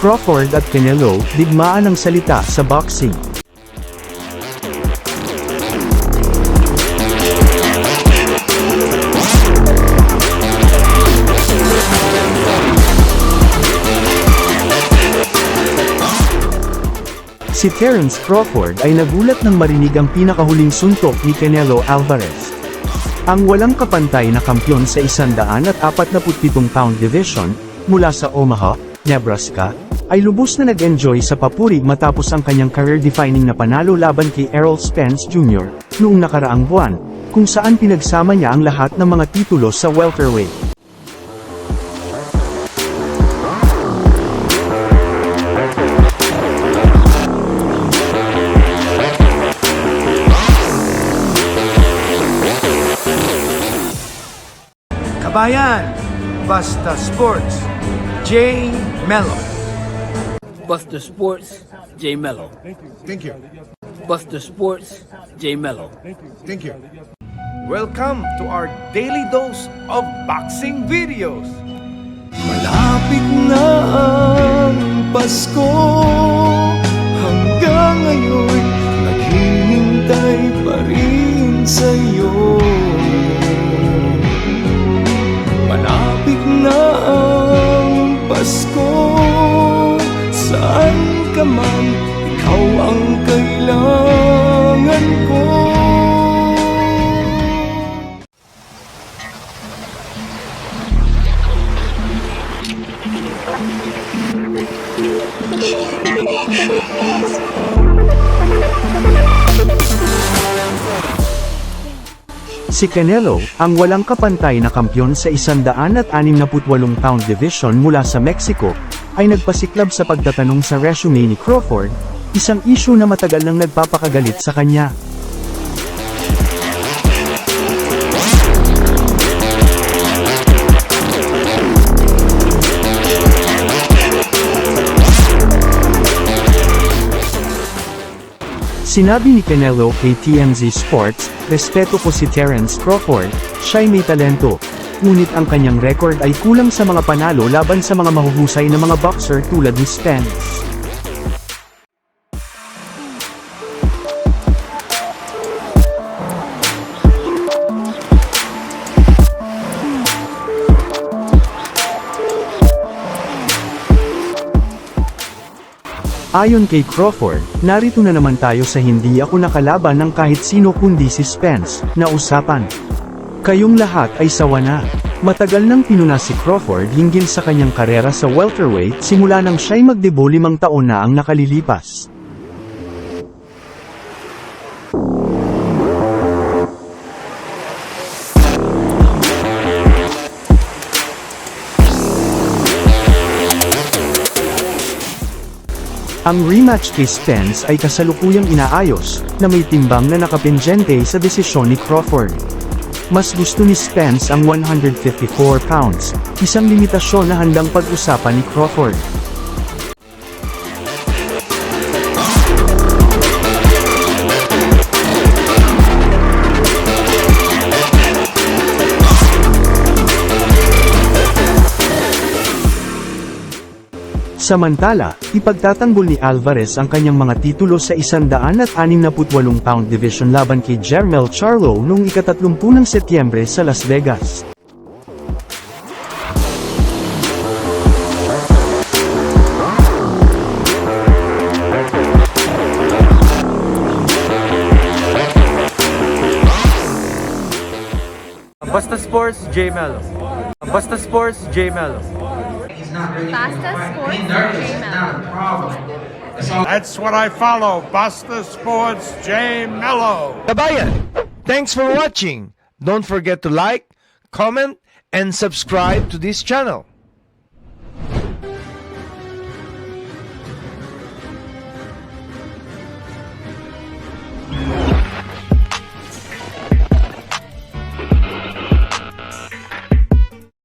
Crawford at Canelo, digmaan ng salita sa boxing. Si Terence Crawford ay nagulat nang marinig ang pinakahuling suntok ni Canelo Alvarez. Ang walang kapantay na kampyon sa 147 pound division, mula sa Omaha, Nebraska, ay lubos na nag-enjoy sa papuri matapos ang kanyang career-defining na panalo laban kay Errol Spence Jr. noong nakaraang buwan, kung saan pinagsama niya ang lahat ng mga titulo sa welterweight. Kabayan, Basta Sports, J. Mello. Buster Sports, J Mello. Thank you. Buster Sports, J Mello. Thank you. Welcome to our daily dose of boxing videos. Malapit na ang Pasko Hanggang ngayon Naghihintay pa rin sa'yo Si Canelo, ang walang kapantay na kampyon sa 168 pound division mula sa Mexico, ay nagpasiklab sa pagtatanong sa resume ni Crawford, isang issue na matagal nang nagpapakagalit sa kanya. Sinabi ni Canelo kay TMZ Sports, respeto ko si Terence Crawford, siya'y may talento. Ngunit ang kanyang record ay kulang sa mga panalo laban sa mga mahuhusay na mga boxer tulad ni Spence. Ayon kay Crawford, narito na naman tayo sa hindi ako nakalaban ng kahit sino kundi si Spence, na usapan. Kayong lahat ay sawa na. Matagal nang pinuna si Crawford hinggil sa kanyang karera sa welterweight simula nang siya'y magdebo limang taon na ang nakalilipas. Ang rematch kay Spence ay kasalukuyang inaayos, na may timbang na nakapendyente sa desisyon ni Crawford. Mas gusto ni Spence ang 154 pounds, isang limitasyon na handang pag-usapan ni Crawford. Samantala, ipagtatanggol ni Alvarez ang kanyang mga titulo sa 168 pound division laban kay Jermel Charlo noong ikatatlumpু ng Setyembre sa Las Vegas. Basta Sports, J. Mello. Basta Sports, J. Mello. Basta Sports, J. Mello. That's what I follow. Buster Sports J Mello. Kabayan, thanks for watching. Don't forget to like, comment, and subscribe to this channel.